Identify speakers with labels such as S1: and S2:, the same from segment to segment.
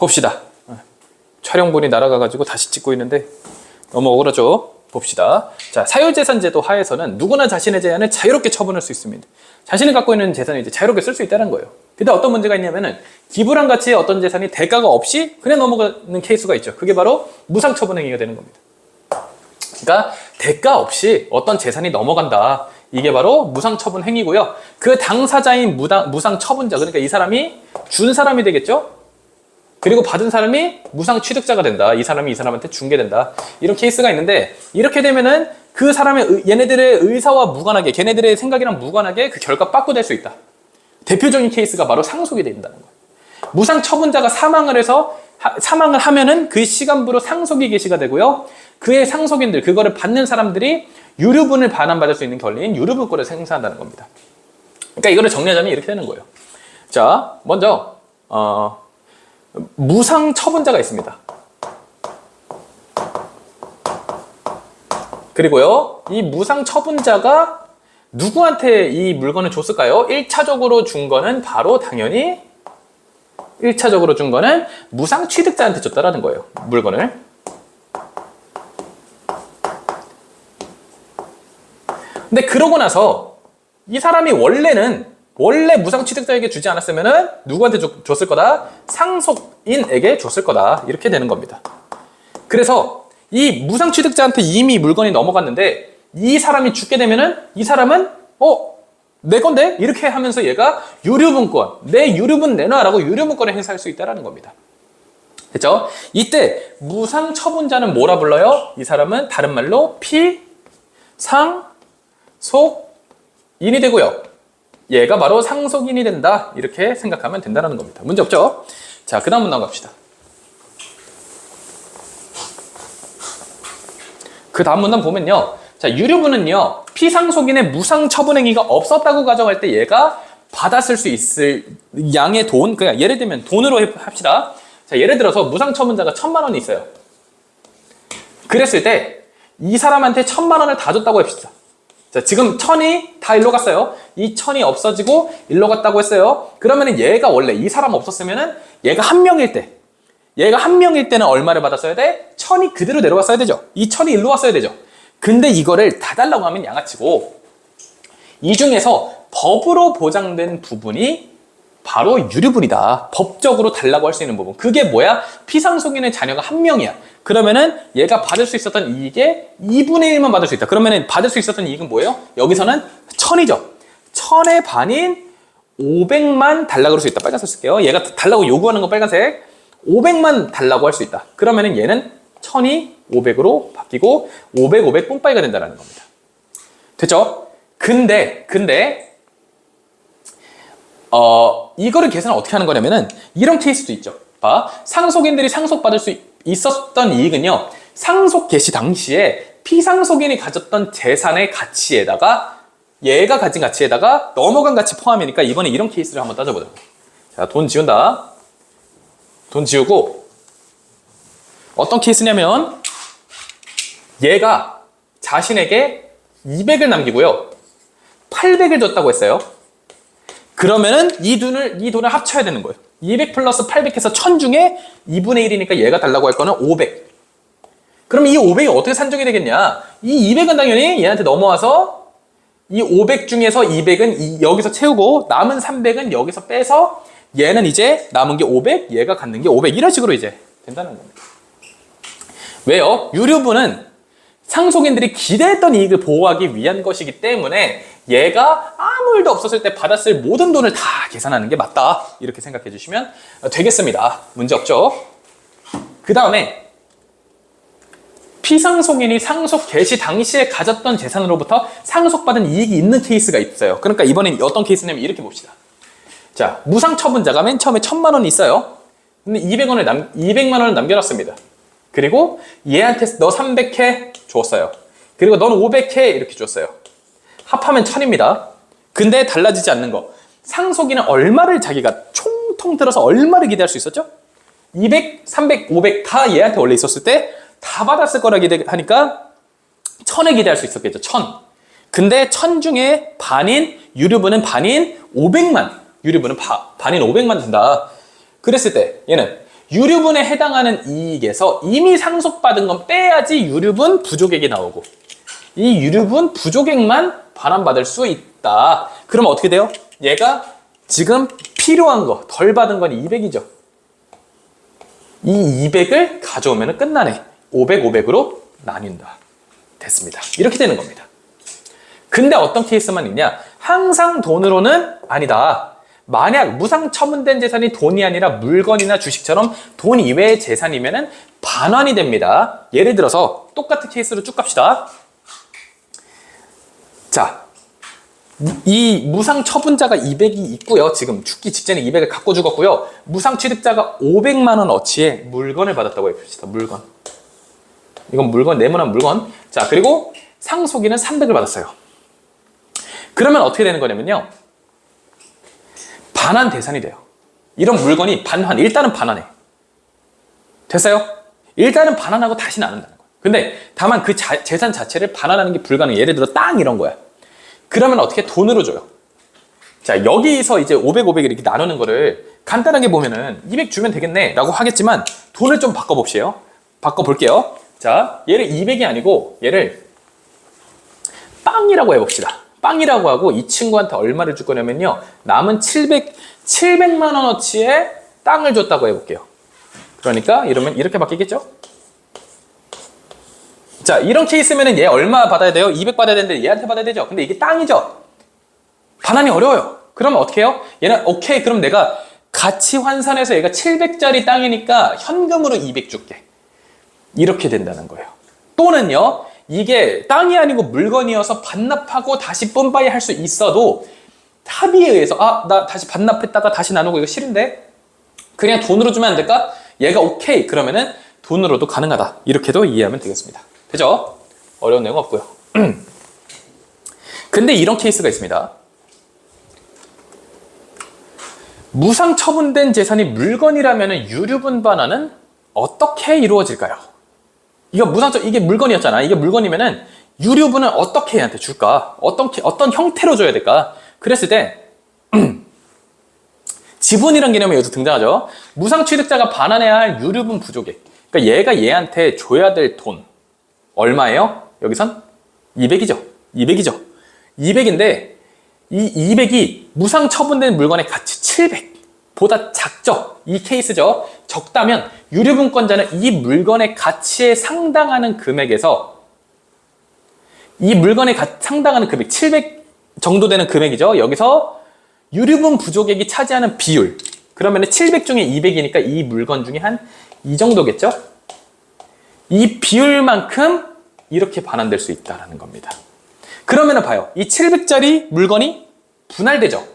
S1: 봅시다. 촬영본이 날아가가지고 다시 찍고 있는데 너무 억울하죠? 봅시다. 자, 사유재산제도 하에서는 누구나 자신의 제한을 자유롭게 처분할 수 있습니다. 자신이 갖고 있는 재산을 이제 자유롭게 쓸 수 있다는 거예요. 근데 어떤 문제가 있냐면은 기부란 가치의 어떤 재산이 대가가 없이 그냥 넘어가는 케이스가 있죠. 그게 바로 무상 처분 행위가 되는 겁니다. 그러니까 대가 없이 어떤 재산이 넘어간다. 이게 바로 무상 처분 행위고요. 그 당사자인 무당, 무상 처분자, 그러니까 이 사람이 준 사람이 되겠죠? 그리고 받은 사람이 무상 취득자가 된다. 이 사람이 이 사람한테 중개된다. 이런 케이스가 있는데 이렇게 되면은 그 사람의 의- 얘네들의 의사와 무관하게 걔네들의 생각이랑 무관하게 그 결과 빠꾸될 수 있다. 대표적인 케이스가 바로 상속이 된다는 거예요. 무상 처분자가 사망을 해서 하- 사망을 하면은 그 시간부로 상속이 개시가 되고요. 그의 상속인들 그거를 받는 사람들이 유류분을 반환받을 수 있는 권리인 유류분권을 생산한다는 겁니다. 그러니까 이거를 정리하자면 이렇게 되는 거예요. 자, 먼저 어, 무상 처분자가 있습니다. 그리고요, 이 무상 처분자가 누구한테 이 물건을 줬을까요? 1차적으로 준 거는 바로 당연히 1차적으로 준 거는 무상 취득자한테 줬다라는 거예요. 물건을. 근데 그러고 나서 이 사람이 원래는 원래 무상 취득자에게 주지 않았으면은 누구한테 줬- 줬을 거다? 상속인에게 줬을 거다. 이렇게 되는 겁니다. 그래서 이 무상 취득자한테 이미 물건이 넘어갔는데 이 사람이 죽게 되면은 이 사람은 어? 내 건데? 이렇게 하면서 얘가 유류분권, 내 유류분 내놔라고 유류분권을 행사할 수 있다라는 겁니다. 됐죠? 이때 무상 처분자는 뭐라 불러요? 이 사람은 다른 말로 피, 상, 속, 인이 되고요. 얘가 바로 상속인이 된다. 이렇게 생각하면 된다는 겁니다. 문제 없죠? 자, 그 다음 문항 갑시다. 그 다음 문단 보면요. 자, 유류분은요, 피상속인의 무상 처분 행위가 없었다고 가정할 때 얘가 받았을 수 있을 양의 돈, 그냥 예를 들면 돈으로 해- 합시다. 자, 예를 들어서 무상 처분자가 천만 원이 있어요. 그랬을 때 이 사람한테 천만 원을 다 줬다고 합시다. 자, 지금 천이 다 일로 갔어요. 이 천이 없어지고 일로 갔다고 했어요. 그러면은 얘가 원래 이 사람 없었으면은 얘가 한 명일 때, 얘가 한 명일 때는 얼마를 받았어야 돼? 천이 그대로 내려갔어야 되죠. 이 천이 일로 왔어야 되죠. 근데 이거를 다 달라고 하면 양아치고 이 중에서 법으로 보장된 부분이 바로 유류분이다. 법적으로 달라고 할 수 있는 부분. 그게 뭐야? 피상속인의 자녀가 한 명이야. 그러면은 얘가 받을 수 있었던 이익의 2분의 1만 받을 수 있다. 그러면은 받을 수 있었던 이익은 뭐예요? 여기서는 천이죠. 천의 반인 500만 달라고 할 수 있다. 빨간색 쓸게요. 얘가 달라고 요구하는 건 빨간색. 500만 달라고 할 수 있다. 그러면은 얘는 천이 500으로 바뀌고 500, 500 뽕빠이가 된다는 겁니다. 됐죠? 근데, 근데, 어, 이거를 계산을 어떻게 하는 거냐면은 이런 케이스도 있죠. 봐. 상속인들이 상속받을 수 있었던 이익은요. 상속 개시 당시에 피상속인이 가졌던 재산의 가치에다가 얘가 가진 가치에다가 넘어간 가치 포함이니까 이번에 이런 케이스를 한번 따져보자. 자, 돈 지운다. 돈 지우고 어떤 케이스냐면 얘가 자신에게 200을 남기고요. 800을 줬다고 했어요. 그러면은 이 돈을 이 돈을 합쳐야 되는 거예요. 200 플러스 800 해서 1000 중에 2분의 1이니까 얘가 달라고 할 거는 500. 그럼 이 500이 어떻게 산정이 되겠냐? 이 200은 당연히 얘한테 넘어와서 이 500 중에서 200은 이- 여기서 채우고 남은 300은 여기서 빼서 얘는 이제 남은 게 500, 얘가 갖는 게 500 이런 식으로 이제 된다는 겁니다. 왜요? 유류분은 상속인들이 기대했던 이익을 보호하기 위한 것이기 때문에 얘가 아무 일도 없었을 때 받았을 모든 돈을 다 계산하는 게 맞다. 이렇게 생각해 주시면 되겠습니다. 문제 없죠? 그 다음에 피상속인이 상속 개시 당시에 가졌던 재산으로부터 상속받은 이익이 있는 케이스가 있어요. 그러니까 이번엔 어떤 케이스냐면 이렇게 봅시다. 자, 무상 처분자가 맨 처음에 천만 원이 있어요. 근데 200원을 남, 200만 원을 남겨놨습니다. 그리고 얘한테 너 300회 줬어요. 그리고 넌 500회 이렇게 줬어요. 합하면 1000입니다. 근데 달라지지 않는 거. 상속인은 얼마를 자기가 총통 들어서 얼마를 기대할 수 있었죠? 200, 300, 500 다 얘한테 원래 있었을 때 다 받았을 거라 기대하니까 1000에 기대할 수 있었겠죠. 1000. 근데 1000 중에 반인 유류분은 반인 500만 유류분은 바- 반인 500만 든다. 그랬을 때 얘는 유류분에 해당하는 이익에서 이미 상속받은 건 빼야지 유류분 부족액이 나오고 이 유류분 부족액만 반환받을 수 있다. 그러면 어떻게 돼요? 얘가 지금 필요한 거 덜 받은 건 200이죠. 이 200을 가져오면 끝나네. 500, 500으로 나뉜다. 됐습니다. 이렇게 되는 겁니다. 근데 어떤 케이스만 있냐? 항상 돈으로는 아니다. 만약 무상 처분된 재산이 돈이 아니라 물건이나 주식처럼 돈 이외의 재산이면은 반환이 됩니다. 예를 들어서 똑같은 케이스로 쭉 갑시다. 자, 이 무상 처분자가 200이 있고요. 지금 죽기 직전에 200을 갖고 죽었고요. 무상 취득자가 500만 원 어치의 물건을 받았다고 해봅시다. 물건. 이건 물건, 네모난 물건. 자, 그리고 상속인은 300을 받았어요. 그러면 어떻게 되는 거냐면요. 반환 대산이 돼요. 이런 물건이 반환, 일단은 반환해. 됐어요? 일단은 반환하고 안 한다는 거야. 근데 다만 그 자- 재산 자체를 반환하는 게 불가능해. 예를 들어 땅 이런 거야. 그러면 어떻게 돈으로 줘요? 자, 여기서 이제 500, 500 이렇게 나누는 거를 간단하게 보면은 200 주면 되겠네 라고 하겠지만 돈을 좀 바꿔봅시요. 바꿔볼게요. 자, 얘를 200이 아니고 얘를 빵이라고 해봅시다. 빵이라고 하고 이 친구한테 얼마를 줄 거냐면요. 남은 700, 700만 원어치의 땅을 줬다고 해볼게요. 그러니까 이러면 이렇게 바뀌겠죠? 자, 이런 케이스면은 얘 얼마 받아야 돼요? 200 받아야 되는데 얘한테 받아야 되죠? 근데 이게 땅이죠? 반환이 어려워요. 그러면 어떻게 해요? 얘는 오케이, 그럼 내가 같이 환산해서 얘가 700짜리 땅이니까 현금으로 200 줄게. 이렇게 된다는 거예요. 또는요, 이게 땅이 아니고 물건이어서 반납하고 다시 뿜바이 할 수 있어도 합의에 의해서, 아, 나 다시 반납했다가 다시 나누고 이거 싫은데? 그냥 돈으로 주면 안 될까? 얘가 오케이. 그러면은 돈으로도 가능하다. 이렇게도 이해하면 되겠습니다. 되죠? 어려운 내용 없고요. 근데 이런 케이스가 있습니다. 무상 처분된 재산이 물건이라면 유류분 반환은 어떻게 이루어질까요? 이거 무상 처 이게 물건이었잖아. 이게 물건이면은 유류분은 어떻게 얘한테 줄까? 어떤 케- 어떤 형태로 줘야 될까? 그랬을 때 지분이란 개념이 여기서 등장하죠. 무상 취득자가 반환해야 할 유류분 부족액. 그러니까 얘가 얘한테 줘야 될 돈 얼마예요? 여기선 200이죠. 200이죠. 200인데 이 200이 무상 처분된 물건의 가치 700 보다 작죠. 이 케이스죠. 적다면 유류분권자는 이 물건의 가치에 상당하는 금액에서 이 물건에 가- 상당하는 금액 700 정도 되는 금액이죠. 여기서 유류분 부족액이 차지하는 비율 그러면 700 중에 200이니까 이 물건 중에 한 이 정도겠죠? 이 비율만큼 이렇게 반환될 수 있다는 겁니다. 그러면 봐요. 이 700짜리 물건이 분할되죠.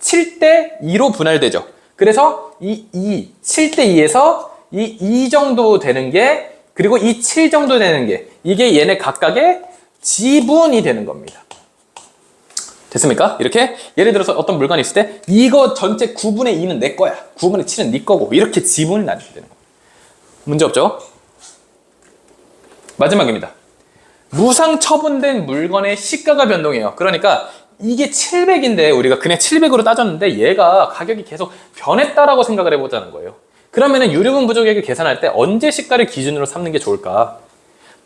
S1: 7대 2로 분할되죠. 그래서 이 2, 7대 2에서 이 2 정도 되는 게 그리고 이 7 정도 되는 게 이게 얘네 각각의 지분이 되는 겁니다. 됐습니까? 이렇게 예를 들어서 어떤 물건이 있을 때 이거 전체 9분의 2는 내 거야. 9분의 7은 네 거고 이렇게 지분이 나뉘게 되는 거예요. 문제 없죠? 마지막입니다. 무상 처분된 물건의 시가가 변동해요. 그러니까 이게 700인데 우리가 그냥 700으로 따졌는데 얘가 가격이 계속 변했다라고 생각을 해보자는 거예요. 그러면은 유류분 부족액을 계산할 때 언제 시가를 기준으로 삼는 게 좋을까?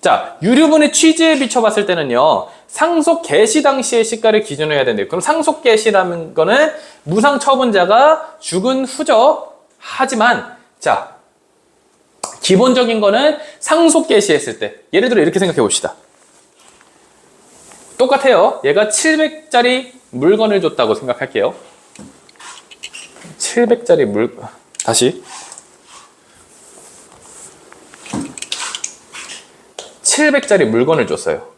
S1: 자, 유류분의 취지에 비춰봤을 때는요, 상속 개시 당시의 시가를 기준으로 해야 되는데, 그럼 상속 개시라는 거는 무상 처분자가 죽은 후죠. 하지만, 자, 기본적인 거는 상속 개시했을 때, 예를 들어 이렇게 생각해 봅시다. 똑같아요. 얘가 700짜리 물건을 줬다고 생각할게요. 700짜리 물, 다시. 700짜리 물건을 줬어요.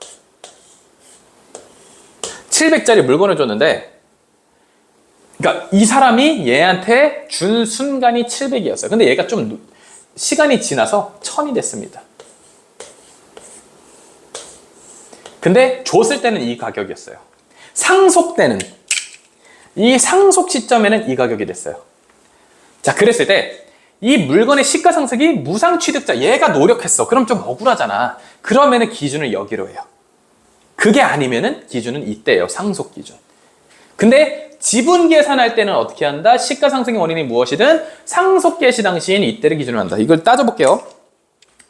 S1: 700짜리 물건을 줬는데, 그러니까 이 사람이 얘한테 준 순간이 700이었어요. 근데 얘가 좀 시간이 지나서 1000이 됐습니다. 근데 줬을 때는 이 가격이었어요. 상속 때는 이 상속 시점에는 이 가격이 됐어요. 자, 그랬을 때 이 물건의 시가 상승이 무상 취득자 얘가 노력했어. 그럼 좀 억울하잖아. 그러면은 기준을 여기로 해요. 그게 아니면은 기준은 이때예요. 상속 기준. 근데 지분 계산할 때는 어떻게 한다? 시가상승의 원인이 무엇이든 상속 개시 당시인 이때를 기준으로 한다. 이걸 따져볼게요.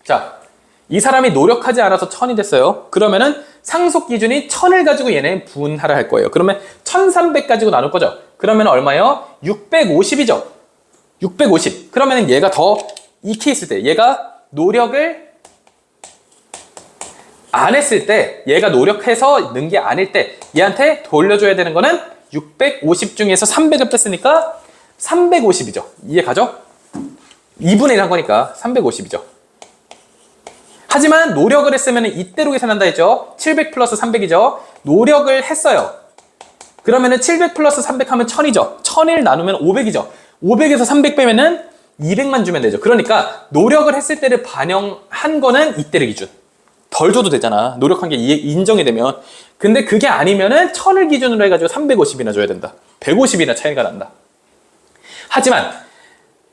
S1: 자, 이 사람이 노력하지 않아서 천이 됐어요. 그러면은 상속 기준이 천을 가지고 얘네 분할을 할 거예요. 그러면 1300 가지고 나눌 거죠. 그러면 얼마요? 650이죠. 650. 그러면 얘가 더이 케이스 때 얘가 노력을 안 했을 때 얘가 노력해서 는 게 아닐 때 얘한테 돌려줘야 되는 거는 650 중에서 300을 뺐으니까 350이죠. 이해 가죠? 2분의 1 한 거니까 350이죠. 하지만 노력을 했으면 이때로 계산한다 했죠. 700 플러스 300이죠. 노력을 했어요. 그러면은 700 플러스 300 하면 1000이죠. 1000을 나누면 500이죠. 500에서 300 빼면은 200만 주면 되죠. 그러니까 노력을 했을 때를 반영한 거는 이때를 기준. 덜 줘도 되잖아. 노력한 게 이- 인정이 되면. 근데 그게 아니면은 1000을 기준으로 해가지고 350이나 줘야 된다. 150이나 차이가 난다. 하지만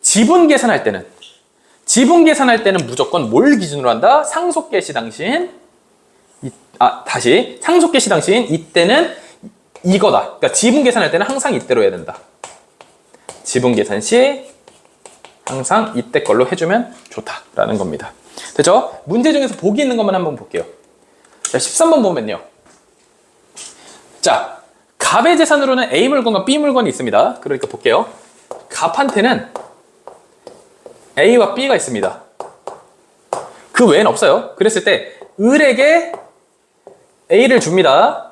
S1: 지분 계산할 때는 지분 계산할 때는 무조건 뭘 기준으로 한다? 상속 개시 당시인 이- 아 다시 상속 개시 당시인 이때는 이거다. 그러니까 지분 계산할 때는 항상 이때로 해야 된다. 지분 계산 시 항상 이때 걸로 해주면 좋다라는 겁니다. 됐죠? 문제 중에서 보기 있는 것만 한번 볼게요. 자, 13번 보면요. 자, 갑의 재산으로는 A 물건과 B 물건이 있습니다. 그러니까 볼게요. 갑한테는 A와 B가 있습니다. 그 외엔 없어요. 그랬을 때 을에게 A를 줍니다.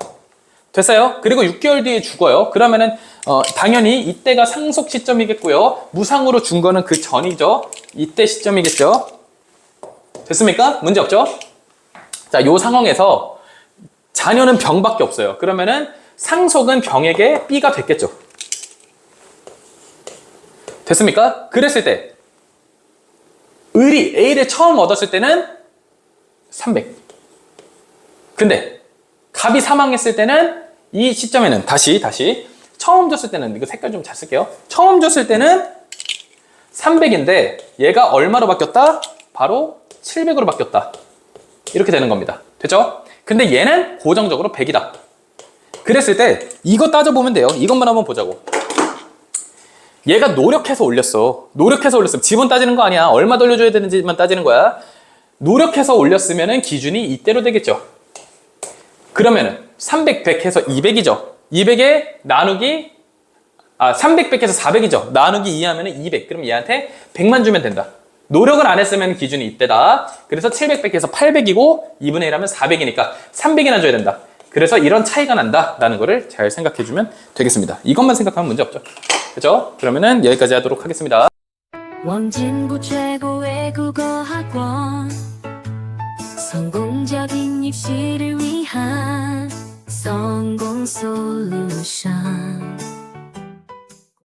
S1: 됐어요? 그리고 6개월 뒤에 죽어요. 그러면은 어, 당연히 이때가 상속 시점이겠고요. 무상으로 준 거는 그 전이죠. 이때 시점이겠죠. 됐습니까? 문제 없죠? 자, 요 상황에서 자녀는 병밖에 없어요. 그러면은 상속은 병에게 B가 됐겠죠. 됐습니까? 그랬을 때 을이 A를 처음 얻었을 때는 300. 근데 갑이 사망했을 때는 이 시점에는 다시 다시 처음 줬을 때는 이거 색깔 좀 잘 쓸게요. 처음 줬을 때는 300인데 얘가 얼마로 바뀌었다? 바로 700으로 바뀌었다. 이렇게 되는 겁니다. 됐죠? 근데 얘는 고정적으로 100이다. 그랬을 때 이거 따져보면 돼요. 이것만 한번 보자고. 얘가 노력해서 올렸어. 노력해서 올렸어. 지분 따지는 거 아니야. 얼마 돌려줘야 되는지만 따지는 거야. 노력해서 올렸으면은 기준이 이때로 되겠죠. 그러면은 300, 100 해서 200이죠. 200에 나누기 아 300, 100 해서 400이죠. 나누기 2 하면 은 200. 그럼 얘한테 100만 주면 된다. 노력을 안 했으면 기준이 이때다. 그래서 700, 100 해서 800이고 2분의 1 하면 400이니까 300이나 줘야 된다. 그래서 이런 차이가 난다라는 거를 잘 생각해 주면 되겠습니다. 이것만 생각하면 문제 없죠. 그죠? 그러면은 여기까지 하도록 하겠습니다.
S2: 원진부 최고의 국어학원 성공적인 입시를 위한 성공 솔루션